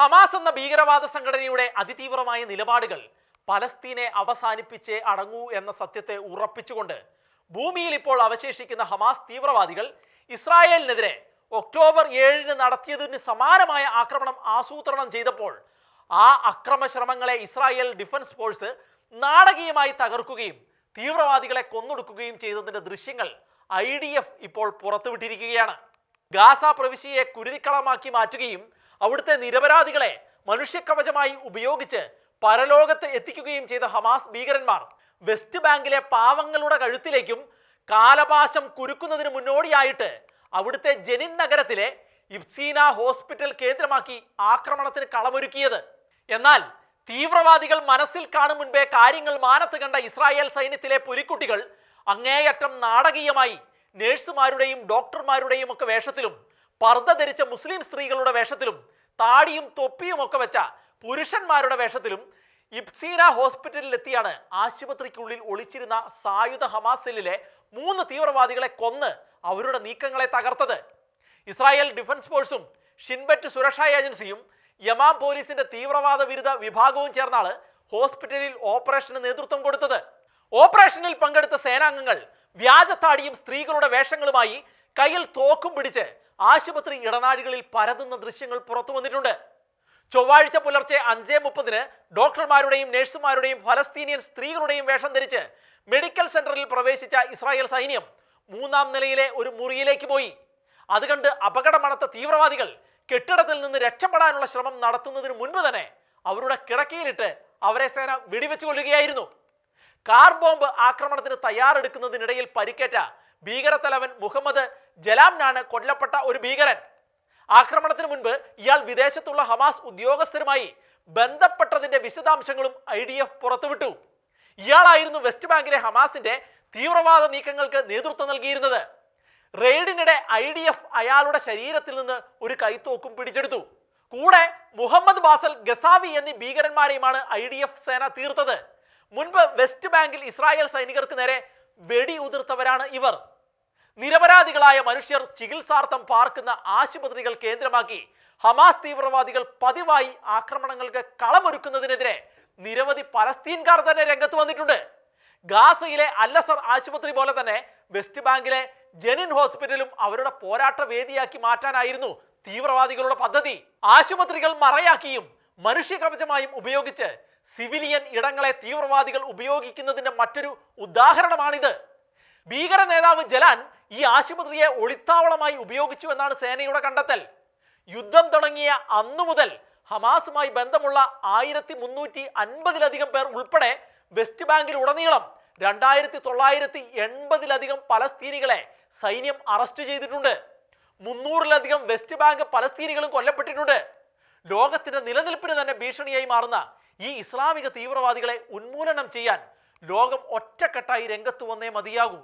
Hamas എന്ന ഭീകരവാദ സംഘടനയുടെ അതിതീവ്രമായ നിലപാടുകൾ പലസ്തീനെ അവസാനിപ്പിച്ചേ അടങ്ങൂ എന്ന സത്യത്തെ ഉറപ്പിച്ചുകൊണ്ട് ഭൂമിയിൽ ഇപ്പോൾ അവശേഷിക്കുന്ന ഹമാസ് തീവ്രവാദികൾ ഇസ്രായേലിനെതിരെ ഒക്ടോബർ ഏഴിന് നടത്തിയതിന് സമാനമായ ആക്രമണം ആസൂത്രണം ചെയ്തപ്പോൾ ആ അക്രമ ശ്രമങ്ങളെ ഇസ്രായേൽ ഡിഫൻസ് ഫോഴ്സ് നാടകീയമായി തകർക്കുകയും തീവ്രവാദികളെ കൊന്നൊടുക്കുകയും ചെയ്തതിന്റെ ദൃശ്യങ്ങൾ ഐ ഡി എഫ് ഇപ്പോൾ പുറത്തുവിട്ടിരിക്കുകയാണ്. ഗാസ പ്രവിശ്യയെ കുരുതിക്കളമാക്കി മാറ്റുകയും അവിടുത്തെ നിരപരാധികളെ മനുഷ്യക്കവചമായി ഉപയോഗിച്ച് പരലോകത്ത് എത്തിക്കുകയും ചെയ്ത ഹമാസ് ഭീകരന്മാർ വെസ്റ്റ് ബാങ്കിലെ പാവങ്ങളുടെ കഴുത്തിലേക്കും കാലപാശം കുരുക്കുന്നതിന് മുന്നോടിയായിട്ട് അവിടുത്തെ ജനിൻ നഗരത്തിലെ ഇബ്സീന ഹോസ്പിറ്റൽ കേന്ദ്രമാക്കി ആക്രമണത്തിന് കളമൊരുക്കിയത്. എന്നാൽ തീവ്രവാദികൾ മനസ്സിൽ കാണും മുൻപേ കാര്യങ്ങൾ മാനത്ത് കണ്ട ഇസ്രായേൽ സൈന്യത്തിലെ പുലിക്കുട്ടികൾ അങ്ങേയറ്റം നാടകീയമായി നേഴ്സുമാരുടെയും ഡോക്ടർമാരുടെയും ഒക്കെ വേഷത്തിലും പർദ്ദ ധരിച്ച മുസ്ലിം സ്ത്രീകളുടെ വേഷത്തിലും താടിയും തൊപ്പിയും ഒക്കെ വെച്ച പുരുഷന്മാരുടെ വേഷത്തിലും ഇബ്സീന ഹോസ്പിറ്റലിൽ എത്തിയാണ് ആശുപത്രിക്കുള്ളിൽ ഒളിച്ചിരുന്ന സായുധ ഹമാസ് സെല്ലിലെ മൂന്ന് തീവ്രവാദികളെ കൊന്ന് അവരുടെ നീക്കങ്ങളെ തകർത്തത്. ഇസ്രായേൽ ഡിഫൻസ് ഫോഴ്സും ഷിൻബറ്റ് സുരക്ഷാ ഏജൻസിയും യമാം പോലീസിന്റെ തീവ്രവാദ വിരുദ്ധ വിഭാഗവും ചേർന്നാണ് ഹോസ്പിറ്റലിൽ ഓപ്പറേഷന് നേതൃത്വം കൊടുത്തത്. ഓപ്പറേഷനിൽ പങ്കെടുത്ത സേനാംഗങ്ങൾ വ്യാജത്താടിയും സ്ത്രീകളുടെ വേഷങ്ങളുമായി കയ്യിൽ തോക്കും പിടിച്ച് ആശുപത്രി ഇടനാഴികളിൽ പരതുന്ന ദൃശ്യങ്ങൾ പുറത്തു വന്നിട്ടുണ്ട്. ചൊവ്വാഴ്ച പുലർച്ചെ അഞ്ചേ മുപ്പതിന് ഡോക്ടർമാരുടെയും നഴ്സുമാരുടെയും ഫലസ്തീനിയൻ സ്ത്രീകളുടെയും വേഷം ധരിച്ച് മെഡിക്കൽ സെന്ററിൽ പ്രവേശിച്ച ഇസ്രായേൽ സൈന്യം മൂന്നാം നിലയിലെ ഒരു മുറിയിലേക്ക് പോയി. അത് കണ്ട് അപകടമണത്ത തീവ്രവാദികൾ കെട്ടിടത്തിൽ നിന്ന് രക്ഷപ്പെടാനുള്ള ശ്രമം നടത്തുന്നതിന് മുൻപ് തന്നെ അവരുടെ കിടക്കയിലിട്ട് അവരെ സേന വെടിവെച്ച് കൊല്ലുകയായിരുന്നു. കാർ ബോംബ് ആക്രമണത്തിന് തയ്യാറെടുക്കുന്നതിനിടയിൽ പരിക്കേറ്റ ഭീകരത്തലവൻ മുഹമ്മദ് ജലാംനാണ് കൊല്ലപ്പെട്ട ഒരു ഭീകരൻ. ആക്രമണത്തിന് മുൻപ് ഇയാൾ വിദേശത്തുള്ള ഹമാസ് ഉദ്യോഗസ്ഥരുമായി ബന്ധപ്പെട്ടതിന്റെ വിശദാംശങ്ങളും ഐ ഡി എഫ് പുറത്തുവിട്ടു. ഇയാളായിരുന്നു വെസ്റ്റ് ബാങ്കിലെ ഹമാസിന്റെ തീവ്രവാദ നീക്കങ്ങൾക്ക് നേതൃത്വം നൽകിയിരുന്നത്. റെയ്ഡിനിടെ ഐ ഡി എഫ് അയാളുടെ ശരീരത്തിൽ നിന്ന് ഒരു കൈത്തോക്കും പിടിച്ചെടുത്തു. കൂടെ മുഹമ്മദ് ബാസൽ ഗസാവി എന്നീ ഭീകരന്മാരെയുമാണ് ഐ ഡി എഫ് സേന തീർത്തത്. മുൻപ് വെസ്റ്റ് ബാങ്കിൽ ഇസ്രായേൽ സൈനികർക്ക് നേരെ വെടി ഉതിർത്തവരാണ് ഇവർ. നിരപരാധികളായ മനുഷ്യർ ചികിത്സാർത്ഥം പാർക്കുന്ന ആശുപത്രികൾ കേന്ദ്രമാക്കി. ഹമാസ് തീവ്രവാദികൾ പതിവായി ആക്രമണങ്ങൾക്ക് കളമൊരുക്കുന്നതിനെതിരെ നിരവധി പലസ്തീൻകാർ തന്നെ രംഗത്ത് വന്നിട്ടുണ്ട്. ഗാസയിലെ അല്ലസർ ആശുപത്രി പോലെ തന്നെ വെസ്റ്റ് ബാങ്കിലെ ജെനിൻ ഹോസ്പിറ്റലും അവരുടെ പോരാട്ട വേദിയാക്കി മാറ്റാനായിരുന്നു തീവ്രവാദികളുടെ പദ്ധതി. ആശുപത്രികൾ മറയാക്കിയും മനുഷ്യ കവചമായും ഉപയോഗിച്ച് സിവിലിയൻ ഇടങ്ങളെ തീവ്രവാദികൾ ഉപയോഗിക്കുന്നതിന്റെ മറ്റൊരു ഉദാഹരണമാണിത്. ഭീകര നേതാവ് ജലാൻ ഈ ആശുപത്രിയെ ഒളിത്താവളമായി ഉപയോഗിച്ചു എന്നാണ് സേനയുടെ കണ്ടെത്തൽ. യുദ്ധം തുടങ്ങിയ അന്നു മുതൽ ഹമാസുമായി ബന്ധമുള്ള ആയിരത്തി മുന്നൂറ്റി അൻപതിലധികം പേർ ഉൾപ്പെടെ വെസ്റ്റ് ബാങ്കിൽ ഉടനീളം രണ്ടായിരത്തി തൊള്ളായിരത്തി എൺപതിലധികം പലസ്തീനികളെ സൈന്യം അറസ്റ്റ് ചെയ്തിട്ടുണ്ട്. മുന്നൂറിലധികം വെസ്റ്റ് ബാങ്ക് പലസ്തീനികളും കൊല്ലപ്പെട്ടിട്ടുണ്ട്. ലോകത്തിന്റെ നിലനിൽപ്പിന് തന്നെ ഭീഷണിയായി മാറുന്ന ഈ ഇസ്ലാമിക തീവ്രവാദികളെ ഉന്മൂലനം ചെയ്യാൻ ലോകം ഒറ്റക്കെട്ടായി രംഗത്തു വന്നേ മതിയാകൂ.